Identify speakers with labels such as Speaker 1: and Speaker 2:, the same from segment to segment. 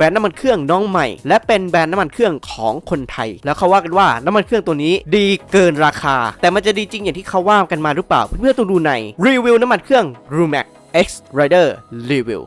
Speaker 1: แบรนด์น้ำมันเครื่องน้องใหม่ และเป็นแบรนด์น้ำมันเครื่องของคนไทย แล้วเขาว่ากันว่าน้ำมันเครื่องตัวนี้ดีเกินราคา แต่มันจะดีจริงอย่างที่เขาว่ากันมาหรือเปล่า เพื่อนๆต้องดูในรีวิวน้ำมันเครื่อง r u m a c X Rider Review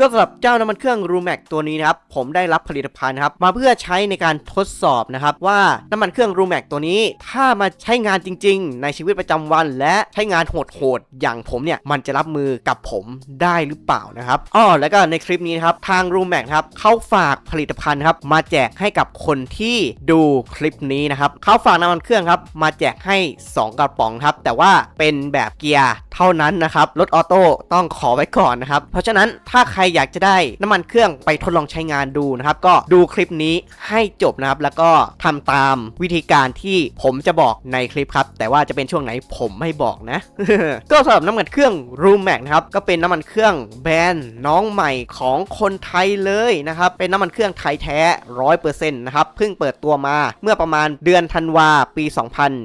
Speaker 1: ก็สำหรับเจ้าน้ำมันเครื่อง r u m a x ตัวนี้นะครับผมได้รับผลิตภัณฑ์ครับมาเพื่อใช้ในการทดสอบนะครับว่าน้ำมันเครื่อง r u m a x ตัวนี้ ถ้ามาใช้งานจริง ๆ ในชีวิตประจำวัน และใช้งานโหดๆอย่างผมเนี่ยมันจะรับมือกับผมได้หรือเปล่านะครับอ้อแล้วก็ในคลิปนี้นะครับทาง r u m a x ครับเขาฝากผลิตภัณฑ์ครับมาแจกให้กับคนที่ดูคลิปนี้นะครับเขาฝากน้ำมันเครื่องครับมาแจกให้ 2 กระป๋องครับแต่ว่าเป็นแบบเกียร์เท่านั้นนะครับรถออโต้ต้องขอไว้ก่อนนะครับเพราะฉะนั้นถ้าใครอยากจะได้น้ำมันเครื่องไปทดลองใช้งานดูนะครับก็ดูคลิปนี้ให้จบนะครับ แล้วก็ทำตามวิธีการที่ผมจะบอกในคลิปครับ แต่ว่าจะเป็นช่วงไหนผมไม่บอกนะ ก็สำหรับน้ำมันเครื่อง r o o m a x นะครับก็เป็นน้ำมันเครื่องแบรนด์น้องใหม่ของคนไทยเลยนะครับเป็นน้ำมันเครื่องไทยแท้100%นะครับเพิ่งเปิดตัวมาเมื่อประมาณเดือนธันวาปี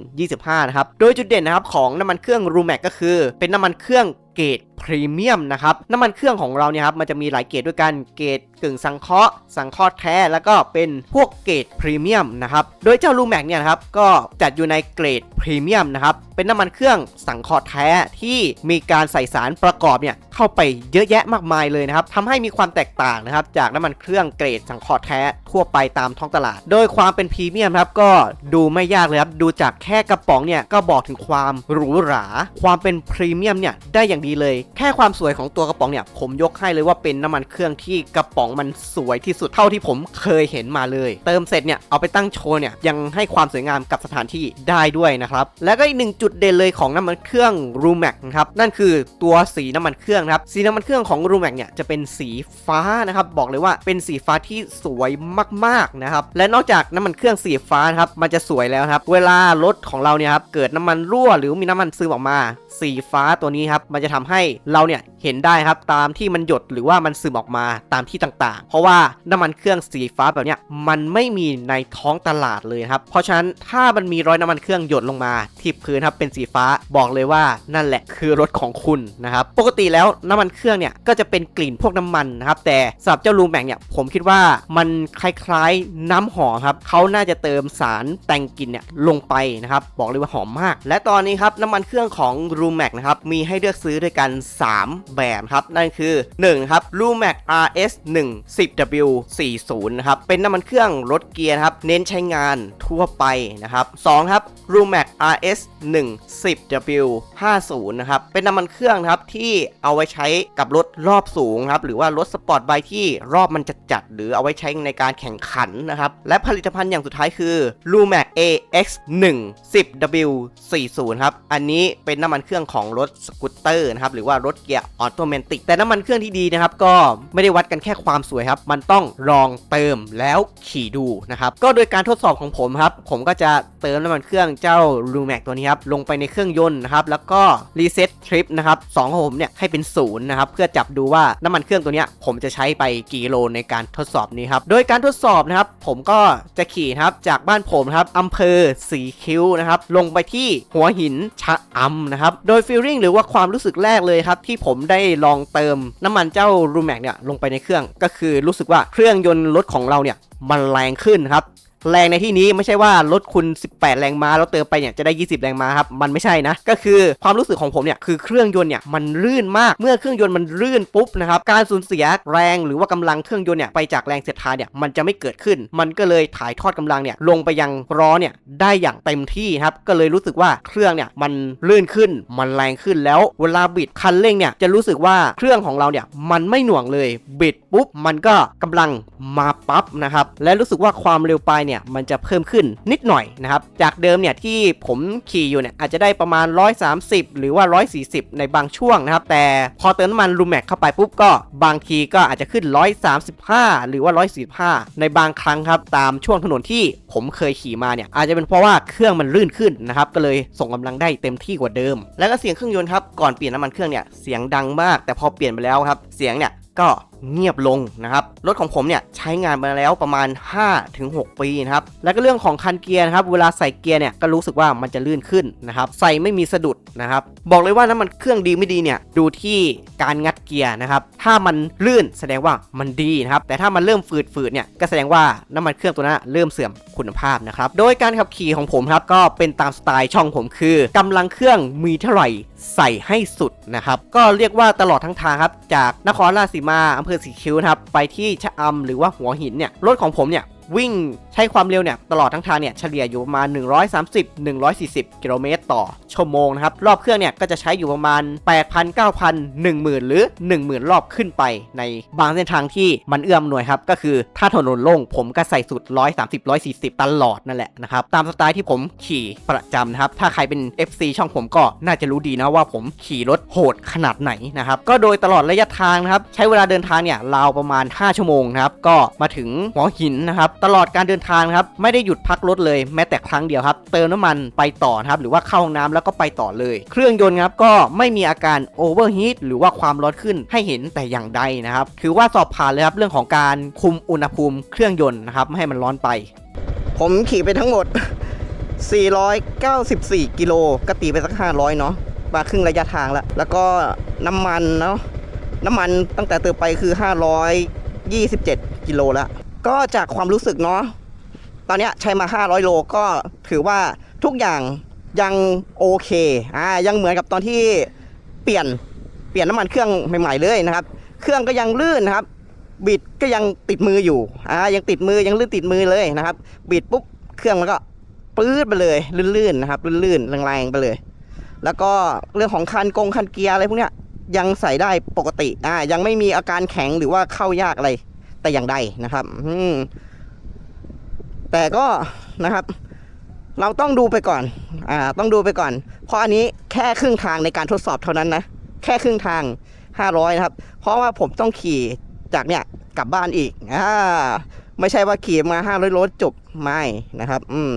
Speaker 1: 2025 นะครับโดยจุดเด่นนะครับของน้ำมันเครื่อง r o o m a x ก็คือเป็นน้ำมันเครื่องเกรดพรีเมียมนะครับน้ำมันเครื่องของเราเนี่ยครับมันจะมีหลายเกรดด้วยกันเกรดกึ่งสังเคราะห์สังเคราะห์แท้แล้วก็เป็นพวกเกรดพรีเมียมนะครับโดยเจ้าลูแม็กเนี่ยครับก็จัดอยู่ในเกรดพรีเมียมนะครับ เป็นน้ำมันเครื่องสังเคราะห์แท้ที่มีการใส่สารประกอบเนี่ยเข้าไปเยอะแยะมากมายเลยนะครับทำให้มีความแตกต่างนะครับจากน้ำมันเครื่องเกรดสังเคราะห์แท้ทั่วไปตามท้องตลาด โดยความเป็นพรีเมียมครับก็ดูไม่ยากเลยครับดูจากแค่กระป๋องเนี่ยก็บอกถึงความหรูหรา ความเป็นพรีเมียมเนี่ยได้อย่างดีเลย แค่ความสวยของตัวกระป๋องเนี่ยผมยกให้เลยว่าเป็นน้ำมันเครื่องที่กระป๋องมันสวยที่สุดเท่าที่ผมเคยเห็นมาเลย เติมเสร็จเนี่ยเอาไปตั้งโชว์เนี่ยยังให้ความสวยงามกับสถานที่ได้ด้วยนะครับแล้วก็อีกหนึ่งจุดเด่นเลยของน้ำมันเครื่อง r u m a x นะครับนั่นคือตัวสีน้ำมันเครื่องครับสีน้ำมันเครื่องของ r u m a x เนี่ยจะเป็นสีฟ้านะครับบอกเลยว่าเป็นสีฟ้าที่สวยมากๆนะครับและนอกจากน้ำมันเครื่องสีฟ้านะครับมันจะสวยแล้วครับเวลารถของเราเนี่ยครับเกิดน้ำมันรั่วหรือมีน้ำมันซึมออกมา สีฟ้าตัวนี้ครับมันจะทำให้เราเนี่ย เห็นได้ครับตามที่มันหยดหรือว่ามันซึมออกมาตามที่ต่างๆ เพราะว่าน้ำมันเครื่องสีฟ้าแบบเนี้ยมันไม่มีในท้องตลาดเลยครับ เพราะฉะนั้นถ้ามันมีรอยน้ำมันเครื่องหยดลงมา ที่พื้นครับเป็นสีฟ้าบอกเลยว่านั่นแหละคือรถของคุณนะครับปกติแล้วน้ำมันเครื่องเนี่ยก็จะเป็นกลิ่นพวกน้ำมันนะครับแต่สำหรับเจ้าลูแมงเนี่ยผมคิดว่ามันคล้ายๆน้ำหอมครับเขาน่าจะเติมสารแต่งกลิ่นเนี่ยลงไปนะครับบอกเลยว่าหอมมาก และตอนนี้ครับน้ำมันเครื่องของ r u m a x นะครับมีให้เลือกซื้อด้วยกัน 3แบบครับ นั่นคือ 1 ครับ r u m a x RS 1 10W 40นะครับ เป็นน้ำมันเครื่องรถเกียร์ครับ เน้นใช้งานทั่วไปนะครับ 2 ครับ r u m a x RS 1 10W 50นะครับ เป็นน้ำมันเครื่องครับที่เอาไว้ใช้กับรถรอบสูงครับ หรือว่ารถสปอร์ตไบที่รอบมันจัดจัดๆหรือเอาไว้ใช้ในการแข่งขันนะครับ และผลิตภัณฑ์อย่างสุดท้ายคือ r u m a x AX 1 10W 40ครับ อันนี้เป็นน้ำมันเครื่องของรถสกูตเตอร์นะครับ หรือว่ารถเกียร์ออโตเมติกแต่น้ำมันเครื่องที่ดีนะครับก็ไม่ได้วัดกันแค่ความสวยครับ มันต้องลองเติมแล้วขี่ดูนะครับก็โดยการทดสอบของผมครับ ผมก็จะเติมน้ำมันเครื่องเจ้า r u m a x ตัวนี้ครับลงไปในเครื่องยนต์นะครับแล้วก็รีเซ็ตทริปนะครับสองของผมเนี่ยให้เป็นศูนย์นะครับเพื่อจับดูว่าน้ำมันเครื่องตัวนี้ผมจะใช้ไปกี่โลในการทดสอบนี้ครับโดยการทดสอบนะครับผมก็จะขี่ครับจากบ้านผมครับอำเภอสีคิ้วนะครับลงไปที่หัวหินชะอำนะครับโดยฟีลลิ่งหรือว่าความรู้สึกแรกเลยครับที่ผมได้ลองเติมน้ำมันเจ้ารูแม็กเนี่ยลงไปในเครื่อง ก็คือรู้สึกว่าเครื่องยนต์รถของเราเนี่ยมันแรงขึ้นครับ แรงในที่นี้ไม่ใช่ว่ารถคุณ 18 แรงม้าแล้วเติมไปเนี่ยจะได้ 20 แรงม้าครับ มันไม่ใช่นะ ก็คือความรู้สึกของผมเนี่ยคือเครื่องยนต์เนี่ยมันลื่นมาก เมื่อเครื่องยนต์มันลื่นปุ๊บนะครับ การสูญเสียแรงหรือว่ากำลังเครื่องยนต์เนี่ยไปจากแรงเสียดทานเนี่ยมันจะไม่เกิดขึ้น มันก็เลยถ่ายทอดกำลังเนี่ยลงไปยังล้อเนี่ยได้อย่างเต็มที่ครับ ก็เลยรู้สึกว่าเครื่องเนี่ยมันลื่นขึ้น มันแรงขึ้นแล้ว เวลาบิดคันเร่งเนี่ยจะรู้สึกว่าเครื่องของเราเนี่ยมันไม่หน่วงเลย บิดปุ๊บมันก็กำลังมาปั๊บนะครับ และรู้สึกว่าความเร็วปลายเนี่ยมันจะเพิ่มขึ้นนิดหน่อยนะครับจากเดิมเนี่ยที่ผมขี่อยู่เนี่ยอาจจะได้ประมาณ 130 หรือว่า 140 ในบางช่วงนะครับแต่พอเติมน้ำมันลูแม็กเข้าไปปุ๊บก็บางทีก็อาจจะขึ้น 135 หรือว่า 145 ในบางครั้งครับตามช่วงถนนที่ผมเคยขี่มาเนี่ยอาจจะเป็นเพราะว่าเครื่องมันลื่นขึ้นนะครับก็เลยส่งกำลังได้เต็มที่กว่าเดิม แล้วก็เสียงเครื่องยนต์ครับก่อนเปลี่ยนน้ำมันเครื่องเนี่ยเสียงดังมาก แต่พอเปลี่ยนไปแล้วครับเสียงเนี่ยก็
Speaker 2: เงียบลงนะครับ รถของผมเนี่ยใช้งานมาแล้วประมาณ 5-6 ปีนะครับ แล้วก็เรื่องของคันเกียร์นะครับ เวลาใส่เกียร์เนี่ยก็รู้สึกว่ามันจะลื่นขึ้นนะครับ ใส่ไม่มีสะดุดนะครับ บอกเลยว่าน้ำมันเครื่องดีไม่ดีเนี่ยดูที่การงัดเกียร์นะครับ ถ้ามันลื่นแสดงว่ามันดีนะครับ แต่ถ้ามันเริ่มฝืดๆเนี่ยก็แสดงว่าน้ำมันเครื่องตัวนั้นเริ่มเสื่อมคุณภาพนะครับ โดยการขับขี่ของผมครับก็เป็นตามสไตล์ช่องผมคือกำลังเครื่องมีเท่าไหร่ใส่ให้สุดนะครับ ก็เรียกว่าตลอดทั้งทางครับจากนครราชสีมาอำเภอสีคิ้วนะครับไปที่ชะอำหรือว่าหัวหินเนี่ยรถของผมเนี่ยวิ่งใช้ความเร็วเนี่ยตลอดทั้งทางเนี่ยเฉลี่ยอยู่ประมาณ 130-140 กิโลเมตรต่อชั่วโมงนะครับ รอบเครื่องเนี่ยก็จะใช้อยู่ประมาณ 8,000 9,000 10,000 หรือ 10,000 รอบขึ้นไป ในบางเส้นทางที่มันเอื้อมหน่วยครับ ก็คือถ้าถนนโล่งผมก็ใส่สุด 130 140 ตลอดนั่นแหละนะครับ ตามสไตล์ที่ผมขี่ประจำนะครับ ถ้าใครเป็น FC ช่องผมก็น่าจะรู้ดีนะว่าผมขี่รถโหดขนาดไหนนะครับ ก็โดยตลอดระยะทางนะครับใช้เวลาเดินทางเนี่ยราวประมาณ 5 ชั่วโมงนะครับก็มาถึงหัวหินนะครับตลอดการเดินทางนครับไม่ได้หยุดพักรถเลยแม้แต่ครั้งเดียวครับ เติมน้ำมันไปต่อครับหรือว่าเข้าห้องน้ำแล้วก็ไปต่อเลย เครื่องยนต์ครับก็ไม่มีอาการโอเวอร์ฮีทหรือว่าความร้อนขึ้นให้เห็นแต่อย่างใดนะครับถือว่าสอบผ่านเลยครับเรื่องของการคุมอุณหภูมิเครื่องยนต์นะครับไม่ให้มันร้อนไป ผมขี่ไปทั้งหมด 494 กิโลก็ตีไปสัก 500 เนาะมาครึ่งระยะทางแล้ว แล้วก็น้ำมันเนาะน้ำมันตั้งแต่เติมไปคือ 527 กิโลแล้ว ก็จากความรู้สึกเนาะ ตอนนี้ใช้มา 500 โลก็ถือว่าทุกอย่างยังโอเคอ่ายังเหมือนกับตอนที่เปลี่ยนเปลี่ยนน้ำมันเครื่องใหม่ๆเลยนะครับ เครื่องก็ยังลื่นนะครับ บิดก็ยังติดมืออยู่อ่ายังติดมือยังลื่นติดมือเลยนะครับ บิดปุ๊บเครื่องมันก็ปื๊ดไปเลยลื่นๆนะครับลื่นๆแรงๆไปเลย แล้วก็เรื่องของคันกงคันเกียร์อะไรพวกเนี้ยยังใส่ได้ปกติอ่ายังไม่มีอาการแข็งหรือว่าเข้ายากอะไรแต่อย่างใดนะครับ อืม แต่ก็นะครับ เราต้องดูไปก่อนอ่าต้องดูไปก่อน เพราะอันนี้แค่ครึ่งทางในการทดสอบเท่านั้นนะแค่ครึ่งทาง 500นะครับ เพราะว่าผมต้องขี่จากเนี่ยกลับบ้านอีกอ่าไม่ใช่ว่าขี่มา 500โลจบไม่นะครับ อืม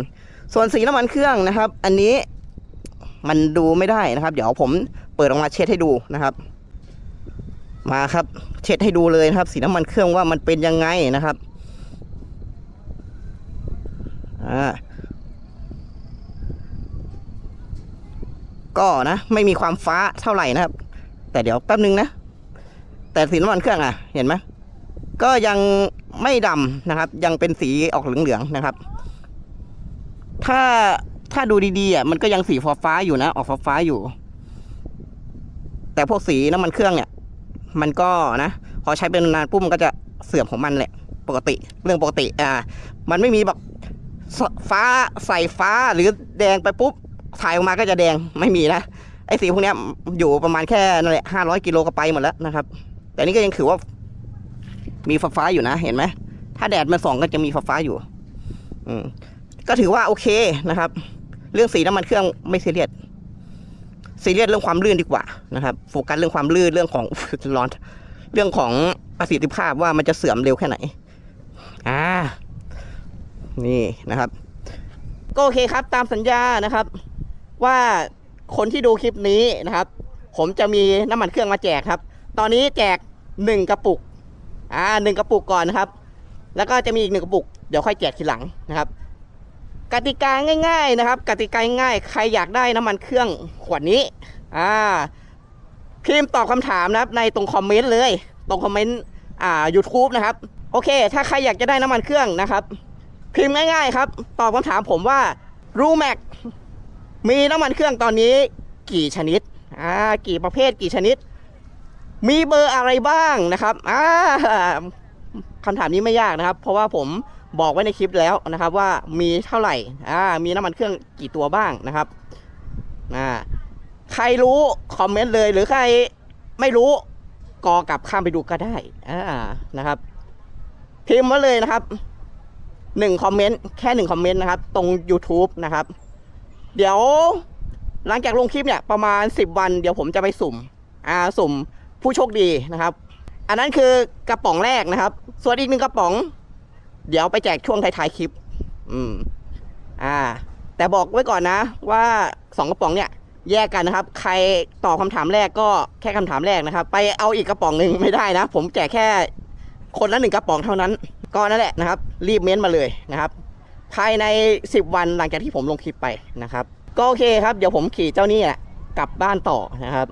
Speaker 2: ส่วนสีน้ำมันเครื่องนะครับ อันนี้มันดูไม่ได้นะครับ เดี๋ยวผมเปิดออกมาเช็ดให้ดูนะครับ มาครับ เช็ดให้ดูเลยนะครับ สีน้ำมันเครื่องว่ามันเป็นยังไงนะครับ ก็นะ ไม่มีความฟ้าเท่าไหร่นะครับ แต่เดี๋ยวแป๊บนึงนะ แต่สีน้ำมันเครื่องอะ เห็นไหมก็ยังไม่ดำนะครับ ยังเป็นสีออกเหลืองๆนะครับ ถ้าถ้าดูดีๆอะมันก็ยังสีฟ้าๆอยู่นะ ออกฟ้าๆอยู่ แต่พวกสีน้ำมันเครื่องเนี่ย มันก็นะ พอใช้เป็นนานปุ๊บมันก็จะเสื่อมของมันแหละ ปกติ เรื่องปกติ อ่า มันไม่มีแบบ ฟ้าใส่ฟ้าหรือแดงไปปุ๊บถ่ายออกมาก็จะแดงไม่มีนะไอ้สีพวกนี้อยู่ประมาณแค่นั่นแหละห้าร้อยกิโลก็ไปหมดแล้วนะครับ แต่นี่ก็ยังถือว่า มีฟ้าๆอยู่นะ เห็นไหมถ้าแดดมันส่องก็จะมีฟ้าๆอยู่ อืมก็ถือว่าโอเคนะครับ เรื่องสีน้ำมันเครื่องไม่ซีเรียสซีเรียสเรื่องความลื่นดีกว่านะครับโฟกัสเรื่องความลื่นเรื่องของร้อน เรื่องของประสิทธิภาพว่ามันจะเสื่อมเร็วแค่ไหน อ่า นี่นะครับ ก็โอเคครับตามสัญญานะครับ ว่าคนที่ดูคลิปนี้นะครับ ผมจะมีน้ำมันเครื่องมาแจกครับ ตอนนี้แจกหนึ่งกระปุกอ่าหนึ่งกระปุกก่อนนะครับ แล้วก็จะมีอีกหนึ่งกระปุกเดี๋ยวค่อยแจกทีหลังนะครับ กติกาง่าย ๆนะครับ กติกาง่ายใครอยากได้น้ำมันเครื่องขวดนี้อ่าพิมพ์ตอบคำถามนะครับในตรงคอมเมนต์เลย ตรงคอมเมนต์อ่า YouTube นะครับ โอเค ถ้าใครอยากจะได้น้ำมันเครื่องนะครับ พิมพ์ง่ายๆครับ ตอบคำถามผมว่ารูแม็กมีน้ำมันเครื่องตอนนี้กี่ชนิดอ่ากี่ประเภทกี่ชนิด มีเบอร์อะไรบ้างนะครับอ่าคำถามนี้ไม่ยากนะครับ เพราะว่าผมบอกไว้ในคลิปแล้วนะครับ ว่ามีเท่าไหร่อ่ามีน้ำมันเครื่องกี่ตัวบ้างนะครับอ่าใครรู้คอมเมนต์เลยหรือใครไม่รู้กอกลับข้ามไปดูก็ได้อ่านะครับ พิมพ์มาเลยนะครับ หนึ่งคอมเมนต์แค่หนึ่งคอมเมนต์นะครับ ตรง YouTube นะครับ เดี๋ยวหลังจากลงคลิปเนี่ยประมาณ 10 วัน เดี๋ยวผมจะไปสุ่มอ่าสุ่มผู้โชคดีนะครับ อันนั้นคือกระป๋องแรกนะครับ ส่วนอีกหนึ่งกระป๋อง เดี๋ยวไปแจกช่วงท้ายๆคลิป อืม อ่า แต่บอกไว้ก่อนนะว่าสองกระป๋องเนี่ยแยกกันนะครับ ใครตอบคำถามแรกก็แค่คำถามแรกนะครับ ไปเอาอีกกระป๋องหนึ่งไม่ได้นะ ผมแจกแค่คนละหนึ่งกระป๋องเท่านั้น ก็นั่นแหละนะครับ รีบเม้นต์มาเลยนะครับ ภายใน 10 วันหลังจากที่ผมลงคลิปไปนะครับ ก็โอเคครับเดี๋ยวผมขี่เจ้านี่แหละกลับบ้านต่อนะครับ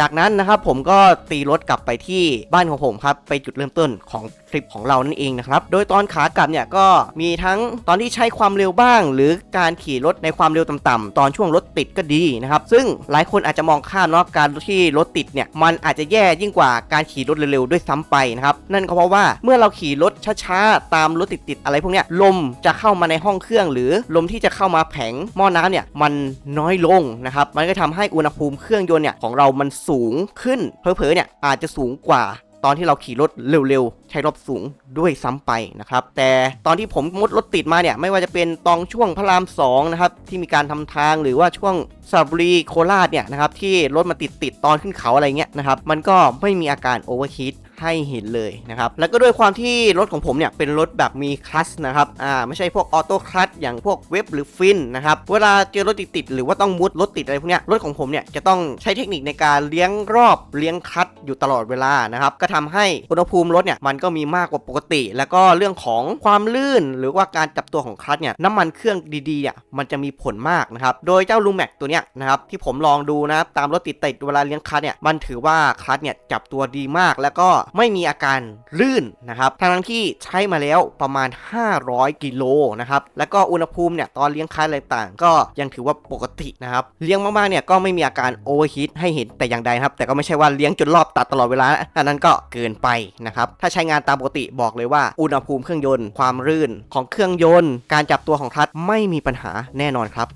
Speaker 1: จากนั้นนะครับผมก็ตีรถกลับไปที่บ้านของผมครับ ไปจุดเริ่มต้นของ ทริปของเรานั่นเองนะครับ โดยตอนขากลับเนี่ยก็มีทั้งตอนที่ใช้ความเร็วบ้าง หรือการขี่รถในความเร็วต่ำๆตอนช่วงรถติดก็ดีนะครับซึ่งหลายคนอาจจะมองข้ามเนาะการที่รถติดเนี่ยมันอาจจะแย่ยิ่งกว่าการขี่รถเร็วๆด้วยซ้ำไปนะครับนั่นก็เพราะว่าเมื่อเราขี่รถช้าๆตามรถติดๆอะไรพวกเนี้ยลมจะเข้ามาในห้องเครื่อง หรือลมที่จะเข้ามาแผงหม้อน้ำเนี่ยมันน้อยลงนะครับมันก็ทำให้อุณหภูมิเครื่องยนต์เนี่ยของเรามันสูงขึ้นเผลอเนี่ยอาจจะสูงกว่า ตอนที่เราขี่รถเร็วๆ ใช้รอบสูงด้วยซ้ำไปนะครับ แต่ตอนที่ผมมุดรถติดมาเนี่ย ไม่ว่าจะเป็นตอนช่วงพระรามสองนะครับที่มีการทำทางหรือว่าช่วงสระบุรีโคราชเนี่ยนะครับที่รถมาติดติดๆตอนขึ้นเขาอะไรเงี้ยนะครับมันก็ไม่มีอาการโอเวอร์ฮีท ให้เห็นเลยนะครับ แล้วก็ด้วยความที่รถของผมเนี่ยเป็นรถแบบมีคลัตชนะครับ อ่าไม่ใช่พวกออโต้คลัตชอย่างพวกเว็บหรือฟินนะครับ เวลาเจอรถติดๆหรือว่าต้องมุดรถติดอะไรพวกเนี้ย รถของผมเนี่ยจะต้องใช้เทคนิคในการเลี้ยงรอบเลี้ยงคลัตชอยู่ตลอดเวลานะครับ ก็ทำให้อุณหภูมิรถเนี่ยมันก็มีมากกว่าปกติ แล้วก็เรื่องของความลื่น หรือว่าการจับตัวของคลัตชเนี่ยน้ำมันเครื่องดีๆเนี่ยมันจะมีผลมากนะครับ โดยเจ้าลูแม็กตัวเนี้ยนะครับที่ผมลองดูนะตามรถติดติดเวลาเลี้ยงคลัตชเนี่ยมันถือว่าคลัตชเนี่ยจับตัวดีมากแล้วก็ไม่มีอาการลื่นนะครับทั้งที่ใช้มาแล้วประมาณ 500 กิโลนะครับแล้วก็อุณหภูมิเนี่ยตอนเลี้ยงคลัตชอะไรต่างก็ยังถือว่าปกตินะครับเลี้ยงมากๆเนี่ยก็ไม่มีอาการโอเวอร์ฮีทให้เห็นแต่อย่างใดครับแต่ก็ไม่ใช่ว่าเลี้ยงจนรอบตัดตลอดเวลาอันนั้นก็เกินไปนะครับถ้าใช้งานตามปกติบอกเลยว่าอุณหภูมิเครื่องยนต์ความรื่นของเครื่องยนต์ การจับตัวของคลัตชไม่มีปัญหาแน่นอนครับ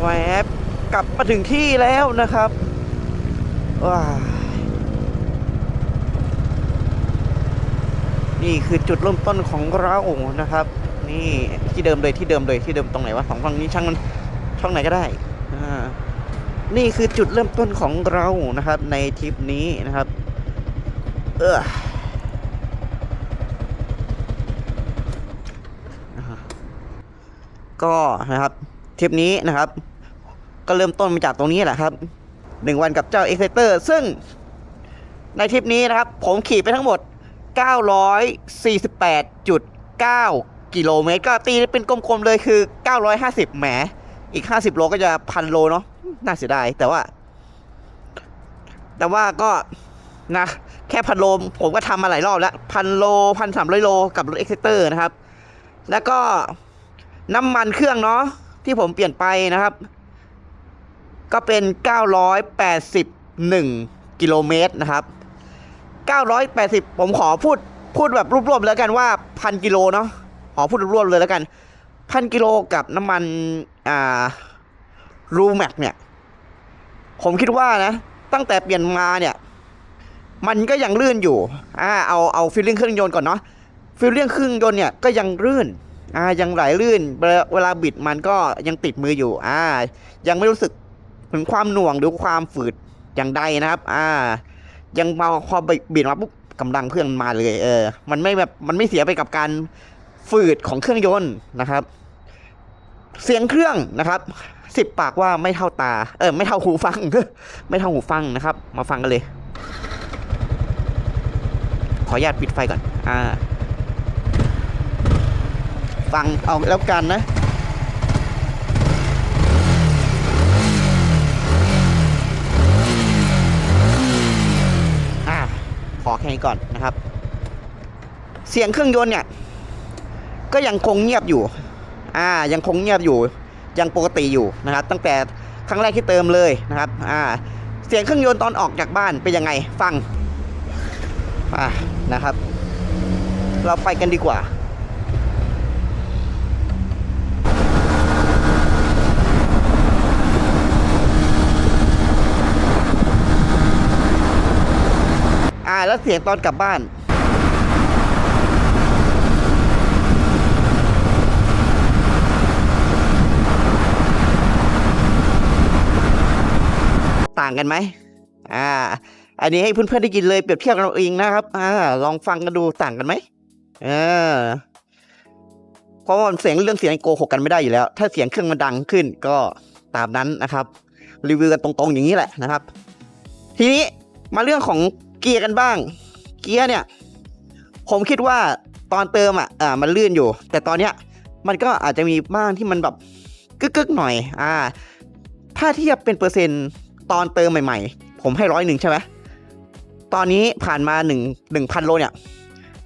Speaker 2: แวบกลับมาถึงที่แล้วนะครับ ว้านี่คือจุดเริ่มต้นของเรานะครับ นี่ที่เดิมเลยที่เดิมเลยที่เดิมตรงไหนวะสองฝั่งนี้ช่างมันช่องไหนก็ได้นี่คือจุดเริ่มต้นของเรานะครับ ในทริปนี้นะครับ เออก็นะครับทริปนี้นะครับ ก็เริ่มต้นมาจากตรงนี้แหละครับ หนึ่งวันกับเจ้า e x c i t e r ซึ่งในทริปนี้นะครับ ผมขี่ไปทั้งหมด 948.9 กิโลเมตร ก็ตีเป็นกลมๆเลยคือ 950 แหม อีก 50 โลก็จะพันโลเนาะน่าเสียดาย แต่ว่า แต่ว่าก็นะ แค่พันโลผมก็ทำมาหลายรอบแล้วพันโลพันสามร้อยโลกับรถ e x c i t e r นะครับ แล้วก็น้ำมันเครื่องเนาะที่ผมเปลี่ยนไปนะครับ ก็เป็น 981 กิโลเมตรนะครับ 980 ผมขอพูดพูดแบบรวบๆแล้วกันว่าพันกิโลเนาะขอพูดรวบๆเลยแล้วกันพันกิโลกับน้ำมันอ่ารูแม็กเนี่ย ผมคิดว่านะ ตั้งแต่เปลี่ยนมาเนี่ย มันก็ยังลื่นอยู่อ่าเอาเอาฟิลลิ่งเครื่องยนต์ก่อนเนาะฟิลลิ่งเครื่องยนต์เนี่ยก็ยังลื่นอ่ายังไหลลื่น เวลาเวลาบิดมันก็ยังติดมืออยู่อ่ายังไม่รู้สึก ถึงความหน่วงหรือความฝืดอย่างใดนะครับ อ่า ยังมาพอบิดมาปุ๊บกำลังเครื่องมันมาเลย เออ มันไม่แบบมันไม่เสียไปกับการฝืดของเครื่องยนต์นะครับ เสียงเครื่องนะครับสิบปากว่าไม่เท่าตา เออ ไม่เท่าหูฟัง ไม่เท่าหูฟังนะครับ มาฟังกันเลย ขออนุญาตปิดไฟก่อน อ่า ฟังเอาแล้วกันนะ อ่า ขอแค่นี้ก่อนนะครับ เสียงเครื่องยนต์เนี่ย ก็ยังคงเงียบอยู่ อ่า ยังคงเงียบอยู่ ยังปกติอยู่นะครับ ตั้งแต่ครั้งแรกที่เติมเลยนะครับ อ่า เสียงเครื่องยนต์ตอนออกจากบ้านเป็นยังไง ฟัง อ่า นะครับ เราไปกันดีกว่า แล้วเสียงตอนกลับบ้าน ต่างกันไหมอ่า อันนี้ให้เพื่อนๆได้ยินเลยเปรียบเทียบกันเอาเองนะครับ อ่า ลองฟังกันดูต่างกันไหมเออเพราะว่าเสียงเรื่องเสียงโกหกกันไม่ได้อยู่แล้ว ถ้าเสียงเครื่องมันดังขึ้นก็ตามนั้นนะครับ รีวิวกันตรงๆอย่างนี้แหละนะครับ ทีนี้มาเรื่องของ เกียร์กันบ้าง เกียร์เนี่ย ผมคิดว่าตอนเติมอะอ่ามันลื่นอยู่ แต่ตอนเนี้ยมันก็อาจจะมีบ้างที่มันแบบกึกๆหน่อย อ่า ถ้าเทียบเป็นเปอร์เซ็นต์ตอนเติมใหม่ ๆ ผมให้ร้อยหนึ่งใช่ไหมตอนนี้ผ่านมาหนึ่งหนึ่งพันโลเนี่ย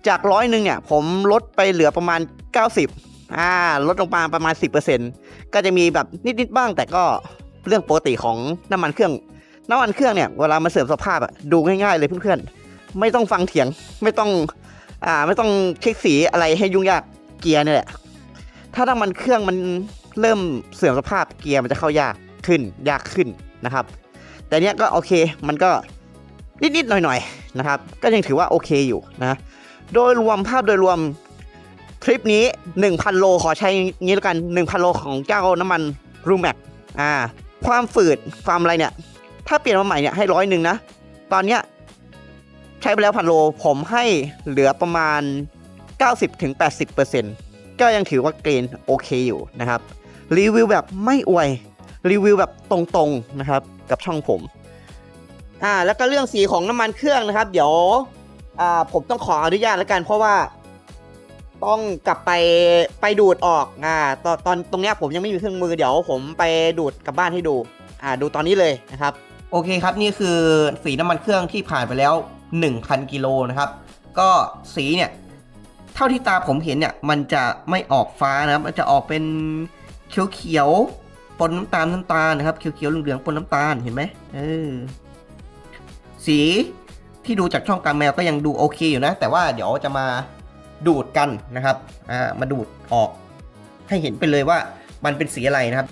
Speaker 2: จากร้อยหนึ่งเนี่ย ผมลดไปเหลือประมาณ 90อ่า ลดลงมาประมาณ 10%ก็จะมีแบบนิด ๆ บ้าง แต่ก็เรื่องปกติของน้ำมันเครื่อง น้ำมันเครื่องเนี่ยเวลามาเสริมสภาพอะดูง่ายๆเลยเพื่อนๆ ไม่ต้องฟังเถียงไม่ต้องอ่าไม่ต้องเช็คสีอะไรให้ยุ่งยากเกียร์นี่แหละถ้าน้ำมันเครื่องมันเริ่มเสื่อมสภาพเกียร์มันจะเข้ายากขึ้นยากขึ้นนะครับ แต่เนี้ยก็โอเคมันก็นิดๆหน่อยๆนะครับ ก็ยังถือว่าโอเคอยู่นะโดยรวมภาพโดยรวมทริปนี้ 1,000 โลขอใช้งนี้แล้วกัน 1,000 โลของเจ้าน้ำมันรูแม็กอ่าความฝืดความอะไรเนี่ย ถ้าเปลี่ยนมาใหม่เนี่ยให้ร้อยหนึ่งนะ ตอนเนี้ยใช้ไปแล้วพันโลผมให้เหลือประมาณ 90-80%ก็ยังถือว่าเกณฑ์โอเคอยู่นะครับ รีวิวแบบไม่อวย รีวิวแบบตรงๆนะครับกับช่องผม อ่าแล้วก็เรื่องสีของน้ำมันเครื่องนะครับ เดี๋ยวอ่าผมต้องขออนุญาตแล้วกันเพราะว่าต้องกลับไปไปดูดออกอ่าตอนตอนตรงเนี้ยผมยังไม่มีเครื่องมือเดี๋ยวผมไปดูดกลับบ้านให้ดู อ่าดูตอนนี้เลยนะครับ
Speaker 1: โอเคครับนี่คือสีน้ำมันเครื่องที่ผ่านไปแล้ว 1,000 กิโลนะครับ ก็สีเนี่ย เท่าที่ตาผมเห็นเนี่ย มันจะไม่ออกฟ้านะครับ มันจะออกเป็นเขียวๆปนน้ำตาลน้ำตาลนะครับเขียวๆเหลืองๆปนน้ำตาลเห็นไหมเออสีที่ดูจากช่องกลางแมวก็ยังดูโอเคอยู่นะ แต่ว่าเดี๋ยวจะมาดูดกันนะครับอ่ามาดูดออกให้เห็นไปเลยว่ามันเป็นสีอะไรนะครับ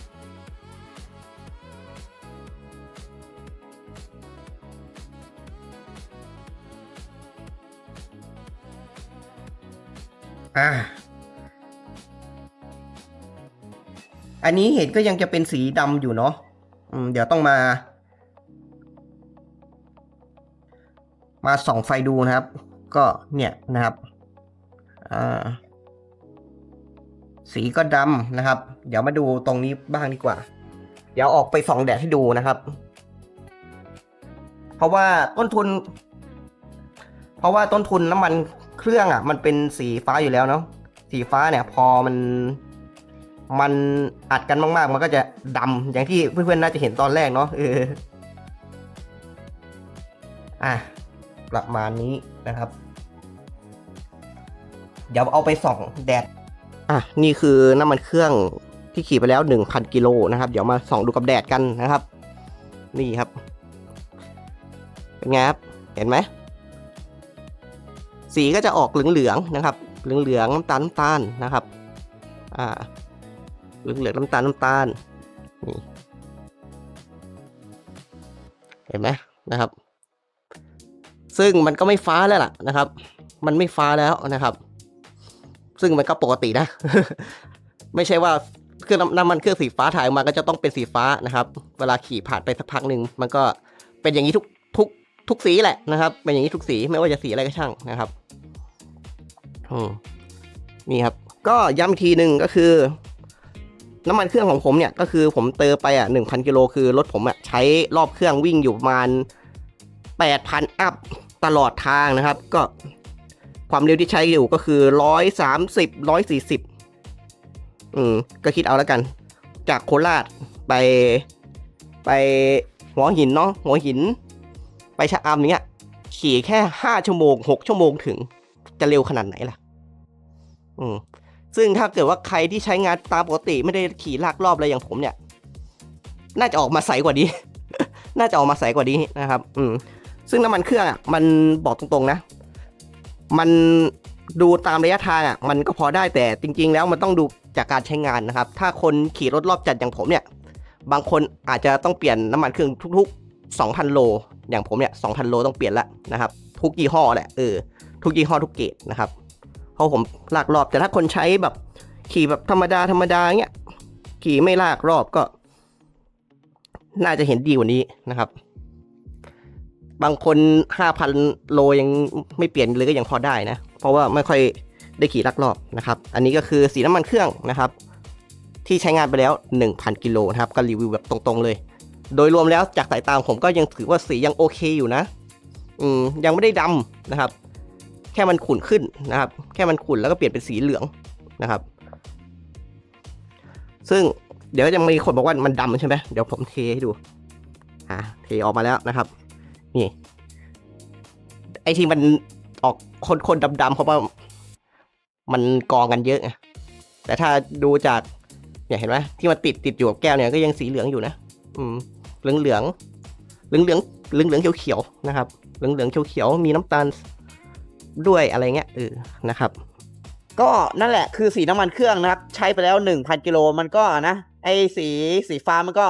Speaker 1: อ่าอันนี้เห็นก็ยังจะเป็นสีดำอยู่เนาะเดี๋ยวต้องมา มาส่องไฟดูนะครับ ก็เนี่ยนะครับสีก็ดำนะครับ เดี๋ยวมาดูตรงนี้บ้างดีกว่า เดี๋ยวออกไปส่องแดดให้ดูนะครับ เพราะว่าต้นทุน เพราะว่าต้นทุนน้ำมัน เครื่องอะ มันเป็นสีฟ้าอยู่แล้วเนาะสีฟ้าเนี่ยพอมันมันอัดกันมากๆ มันก็จะดำอย่างที่เพื่อนๆน่าจะเห็นตอนแรกเนาะเอออะประมาณนี้นะครับ เดี๋ยวเอาไปส่องแดดอะนี่คือน้ำมันเครื่องที่ขี่ไปแล้ว 1,000กิโลนะครับ เดี๋ยวมาส่องดูกับแดดกันนะครับ นี่ครับ เป็นไงครับ เห็นไหม สีก็จะออกเหลืองๆนะครับ เหลืองๆน้ำตาลน้ำตาลนะครับอ่าเหลืองๆน้ำตาลน้ำตาลนี่เห็นไหมนะครับ ซึ่งมันก็ไม่ฟ้าแล้วล่ะนะครับ มันไม่ฟ้าแล้วนะครับ ซึ่งมันก็ปกตินะ ไม่ใช่ว่าเครื่องน้ำมันเครื่องสีฟ้าถ่ายออกมาก็จะต้องเป็นสีฟ้านะครับ เวลาขี่ผ่านไปสักพักหนึ่งมันก็เป็นอย่างนี้ทุกทุกทุกสีแหละนะครับ เป็นอย่างนี้ทุกสีไม่ว่าจะสีอะไรก็ช่างนะครับ นี่ครับ ก็ย้ำอีกทีหนึ่งก็คือ น้ำมันเครื่องของผมเนี่ย ก็คือผมเติมไปอะหนึ่งพันกิโลคือรถผมอะใช้รอบเครื่องวิ่งอยู่ประมาณแปดพันอัพตลอดทางนะครับ ก็ความเร็วที่ใช้อยู่ก็คือร้อยสามสิบร้อยสี่สิบอืม ก็คิดเอาแล้วกัน จากโคราชไปไปหัวหินเนาะหัวหิน ไปชะอำเนี้ยขี่แค่ห้าชั่วโมงหกชั่วโมงถึง จะเร็วขนาดไหนล่ะ อืมซึ่งถ้าเกิดว่าใครที่ใช้งานตามปกติไม่ได้ขี่ลากรอบอะไรอย่างผมเนี่ย น่าจะออกมาใสกว่านี้ น่าจะออกมาใสกว่านี้นะครับ อืมซึ่งน้ำมันเครื่องอะมันบอกตรงๆนะ มันดูตามระยะทางอะมันก็พอได้แต่จริง ๆ แล้วมันต้องดูจากการใช้งานนะครับ ถ้าคนขี่รถรอบจัดอย่างผมเนี่ย บางคนอาจจะต้องเปลี่ยนน้ำมันเครื่องทุก ๆ 2,000 โล อย่างผมเนี่ย2,000 โลต้องเปลี่ยนละนะครับ ทุกยี่ห้อแหละเออทุกยี่ห้อทุกเกรดนะครับ เพราะผมลากรอบแต่ถ้าคนใช้แบบ ขี่แบบธรรมดาธรรมดาเงี้ยขี่ไม่ลากรอบก็ น่าจะเห็นดีกว่านี้นะครับ บางคนห้าพันโลยังไม่เปลี่ยนเลยก็ยังพอได้นะ เพราะว่าไม่ค่อยได้ขี่ลักรอบนะครับ อันนี้ก็คือสีน้ำมันเครื่องนะครับ ที่ใช้งานไปแล้ว 1,000 กิโลนะครับ ก็รีวิวแบบตรงๆเลย โดยรวมแล้วจากสายตาผมก็ยังถือว่าสียังโอเคอยู่นะ อืมยังไม่ได้ดำนะครับ แค่มันขุ่นขึ้นนะครับ แค่มันขุ่นแล้วก็เปลี่ยนเป็นสีเหลืองนะครับ ซึ่งเดี๋ยวจะมีคนบอกว่ามันดำใช่ไหมเดี๋ยวผมเทให้ดูอ่าเทออกมาแล้วนะครับ นี่ ไอที่มันออกคนๆดำๆเพราะว่ามันกองกันเยอะไงแต่ถ้าดูจากเนี่ยเห็นไหมที่มันติดติดอยู่กับแก้วเนี่ยก็ยังสีเหลืองอยู่นะ อืม เหลืองเหลืองเหลืองเหลืองเหลืองเหลืองเขียวเขียวๆนะครับ เหลืองเหลืองเขียวเขียวๆมีน้ำตาล ด้วยอะไรเงี้ยเออนะครับ
Speaker 2: ก็นั่นแหละคือสีน้ำมันเครื่องนะครับ ใช้ไปแล้ว 1,000กิโลมันก็นะไอสีสีฟ้ามันก็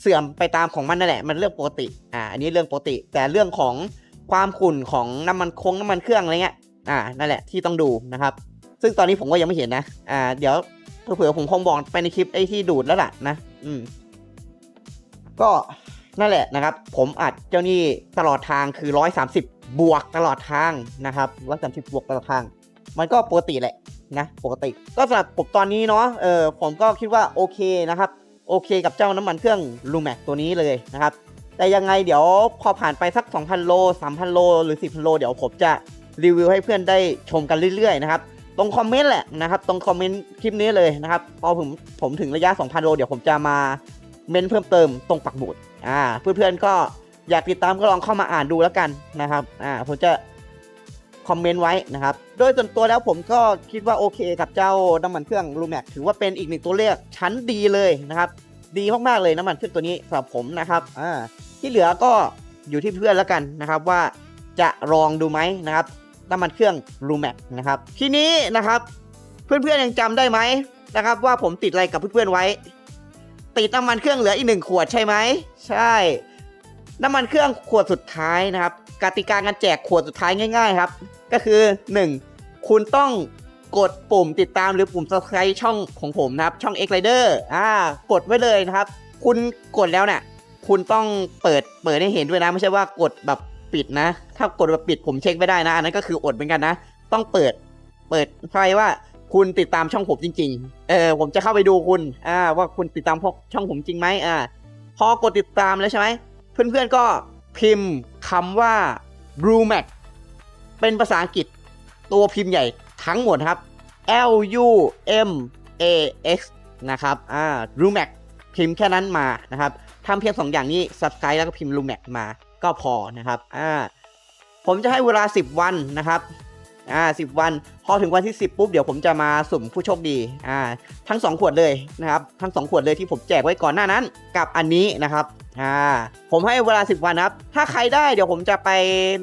Speaker 2: เสื่อมไปตามของมันนั่นแหละ มันเรื่องปกติอ่าอันนี้เรื่องปกติ แต่เรื่องของความขุ่นของน้ำมันคงน้ำมันเครื่องอะไรเงี้ยอ่านั่นแหละที่ต้องดูนะครับ ซึ่งตอนนี้ผมก็ยังไม่เห็นนะอ่าเดี๋ยวเผื่อผมคงบอกไปในคลิปไอ้ที่ดูดแล้วล่ะนะ อืม ก็นั่นแหละนะครับ ผมอัดเจ้านี่ตลอดทางคือ130บ บวกตลอดทางนะครับ130บวกตลอดทาง มันก็ปกติแหละนะปกติ ก็สำหรับผมตอนนี้เนาะเออผมก็คิดว่าโอเคนะครับโอเคกับเจ้าน้ำมันเครื่องลูแม็กตัวนี้เลยนะครับ แต่ยังไงเดี๋ยวพอผ่านไปสัก 2,000 โล 3,000 โล หรือ 10,000 โล เดี๋ยวผมจะรีวิวให้เพื่อนได้ชมกันเรื่อยๆนะครับ ตรงคอมเมนต์แหละนะครับ ตรงคอมเมนต์คลิปนี้เลยนะครับ พอผมผมถึงระยะ 2,000 โล เดี๋ยวผมจะมาเมนเพิ่มเติมตรงปักหมุด อ่า เพื่อนๆก็ อยากติดตามก็ลองเข้ามาอ่านดูแล้วกันนะครับอ่าผมจะคอมเมนต์ไว้นะครับ โดยส่วนตัวแล้วผมก็คิดว่าโอเคกับเจ้าน้ำมันเครื่องลูแม็กถือว่าเป็นอีกหนึ่งตัวเลือกชั้นดีเลยนะครับ ดีมากๆเลยน้ำมันเครื่องตัวนี้สำหรับผมนะครับอ่าที่เหลือก็อยู่ที่เพื่อนแล้วกันนะครับว่าจะลองดูไหมนะครับน้ำมันเครื่องรูแม็กนะครับทีนี้นะครับเพื่อนๆยังจำได้ไหมนะครับ ว่าผมติดอะไรกับเพื่อนๆไว้ ติดน้ำมันเครื่องเหลืออีกหนึ่งขวดใช่ไหมใช่ น้ำมันเครื่องขวดสุดท้ายนะครับกติกาการแจกขวดสุดท้ายง่าย ๆ ครับ ก็คือ 1. คุณต้องกดปุ่มติดตามหรือปุ่ม subscribe ช่องของผมนะครับ ช่อง X Rider อ่ากดไว้เลยนะครับ คุณกดแล้วเนี่ยคุณต้องเปิดเปิดให้เห็นด้วยนะ ไม่ใช่ว่ากดแบบปิดนะ ถ้ากดแบบปิดผมเช็คไม่ได้นะอันนั้นก็คืออดเหมือนกันนะ ต้องเปิด เปิดใครว่าคุณติดตามช่องผมจริง ๆ เออผมจะเข้าไปดูคุณ อ่า ว่าคุณติดตามพวกช่องผมจริงไหมอ่า พอกดติดตามแล้วใช่ไหม เพื่อนๆก็พิมพ์คำว่า Blue Max เป็นภาษาอังกฤษตัวพิมพ์ใหญ่ทั้งหมดครับ L U M A X นะครับ อ่า Blue Max พิมพ์แค่นั้นมานะครับทำเพียงสองอย่างนี้ Subscribe แล้วก็พิมพ์ Blue Max มาก็พอนะครับ อ่า ผมจะให้เวลา 10 วันนะครับ อ่า10วัน พอถึงวันที่ 10 ปุ๊บ เดี๋ยวผมจะมาสุ่มผู้โชคดี อ่า ทั้ง 2 ขวดเลยนะครับ ทั้ง 2 ขวดเลยที่ผมแจกไว้ก่อนหน้านั้น กับอันนี้นะครับ อ่า ผมให้เวลา 10 วันนะครับ ถ้าใครได้เดี๋ยวผมจะไป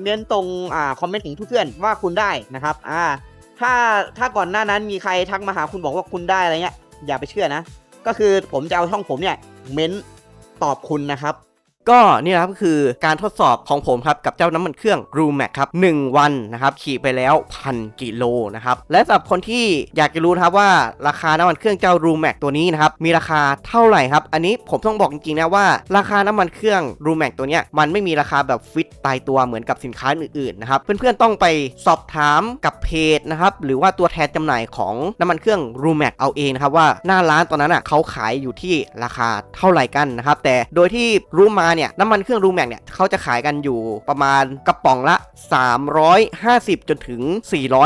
Speaker 2: เม้นตรง อ่า คอมเมนต์ของเพื่อนว่าคุณได้นะครับ อ่า ถ้า ถ้าก่อนหน้านั้นมีใครทักมาหาคุณบอกว่าคุณได้อะไรเงี้ย อย่าไปเชื่อนะ ก็คือผมจะเอาช่องผมเนี่ย เม้นตอบคุณนะครับ
Speaker 1: ก็นี่นะครับก็คือการทดสอบของผมครับกับเจ้าน้ำมันเครื่อง r u m a x ครับ1วันนะครับขี่ไปแล้วพันกิโลนะครับและสำหรับคนที่อยากจะรู้นะครับว่าราคาน้ำมันเครื่องเจ้า r u m a x ตัวนี้นะครับมีราคาเท่าไหร่ครับ อันนี้ผมต้องบอกจริงๆนะว่า ราคาน้ำมันเครื่อง r u m a x ตัวเนี้ยมันไม่มีราคาแบบฟิตตายตัวเหมือนกับสินค้าอื่นๆนะครับเพื่อนๆต้องไปสอบถามกับเพจนะครับหรือว่าตัวแทนจำหน่ายของน้ำมันเครื่อง r u m a x เอาเองนะครับว่าหน้าร้านตอนนั้นอะเขาขายอยู่ที่ราคาเท่าไหร่กันนะครับแต่โดยที่รู้มาเนี่ยน้ำมันเครื่อง r u m a x เนี่ยเขาจะขายกันอยู่ประมาณกระป๋องละ 350 จนถึง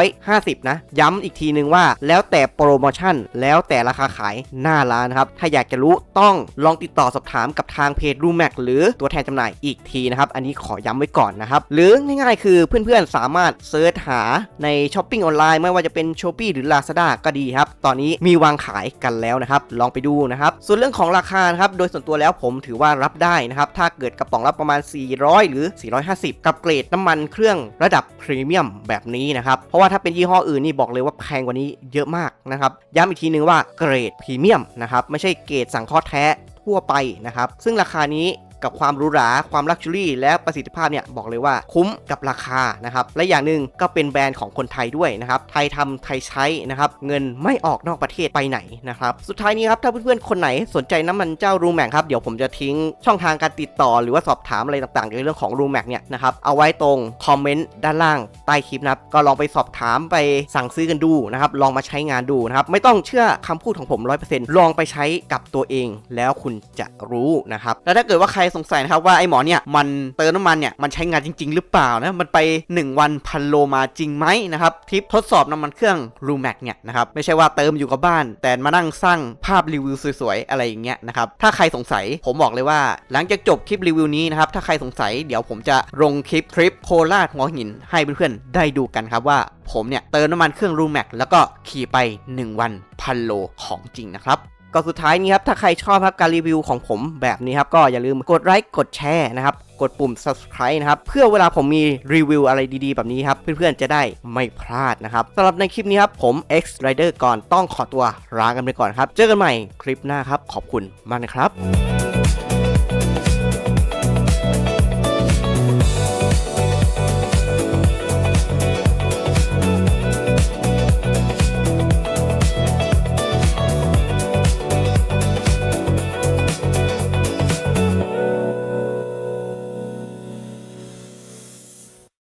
Speaker 1: 450 นะ ย้ำอีกทีนึงว่า แล้วแต่โปรโมชั่น แล้วแต่ราคาขายหน้าร้านครับ ถ้าอยากจะรู้ต้องลองติดต่อสอบถามกับทางเพจ r u m a x หรือตัวแทนจำหน่ายอีกทีนะครับ อันนี้ขอย้ำไว้ก่อนนะครับ หรือง่ายๆคือเพื่อนๆสามารถเซิร์ชหาในช้อปปิ้งออนไลน์ไม่ว่าจะเป็น s h o p e e หรือ Lazada ก็ดีครับ ตอนนี้มีวางขายกันแล้วนะครับ ลองไปดูนะครับ ส่วนเรื่องของราคาครับ โดยส่วนตัวแล้วผมถือว่ารับได้นะครับถ้าเกิดกระป๋องละประมาณ 400 หรือ 450 กับเกรดน้ำมันเครื่องระดับพรีเมียมแบบนี้นะครับ เพราะว่าถ้าเป็นยี่ห้ออื่นนี่บอกเลยว่าแพงกว่านี้เยอะมากนะครับ ย้ำอีกทีนึงว่าเกรดพรีเมียมนะครับ ไม่ใช่เกรดสังเคราะห์แท้ทั่วไปนะครับ ซึ่งราคานี้ กับความหรูหราความลักชัวรี่และประสิทธิภาพเนี่ยบอกเลยว่าคุ้มกับราคานะครับและอย่างหนึ่งก็เป็นแบรนด์ของคนไทยด้วยนะครับไทยทำไทยใช้นะครับเงินไม่ออกนอกประเทศไปไหนนะครับสุดท้ายนี้ครับถ้าเพื่อนๆคนไหนสนใจน้ำมันเจ้ารูแมกครับเดี๋ยวผมจะทิ้งช่องทางการติดต่อ หรือว่าสอบถามอะไรต่างๆเกี่ยวกับเรื่องของรูแมกเนี่ยนะครับเอาไว้ตรงคอมเมนต์ด้านล่างใต้คลิปนะครับก็ลองไปสอบถามไปสั่งซื้อกันดูนะครับลองมาใช้งานดูนะครับไม่ต้องเชื่อคำพูดของผม 100%ลองไปใช้กับตัวเอง แล้วคุณจะรู้นะครับแล้วถ้าเกิดว่าใครสงสัยนะครับว่าไอ้หมอเนี่ยมันเติมน้ำมันเนี่ยมันใช้งานจริง ๆ หรือเปล่านะมันไป 1 วันพันโลมาจริงไหมนะครับทริปทดสอบน้ำมันเครื่องรูแม็กเนี่ยนะครับไม่ใช่ว่าเติมอยู่กับบ้าน แต่มานั่งสร้างภาพรีวิวสวยๆอะไรอย่างเงี้ยนะครับถ้าใครสงสัยผมบอกเลยว่า หลังจากจบคลิปรีวิวนี้นะครับถ้าใครสงสัยเดี๋ยวผมจะลงคลิปทริปโคราชหัวหินให้เพื่อนๆได้ดูกันครับว่าผมเนี่ยเติมน้ำมันเครื่องรูแม็กแล้วก็ขี่ไป 1 วันพันโลของจริงนะครับ ก็สุดท้ายนี้ครับ ถ้าใครชอบครับการรีวิวของผมแบบนี้ครับ ก็อย่าลืมกดไลค์กดแชร์นะครับ กดปุ่ม subscribe นะครับ เพื่อเวลาผมมีรีวิวอะไรดีๆ แบบนี้ครับ เพื่อนๆจะได้ไม่พลาดนะครับสำหรับในคลิปนี้ครับ ผม X Rider ก่อนต้องขอตัวลากันไปก่อนครับ เจอกันใหม่คลิปหน้าครับ ขอบคุณมากนะครับ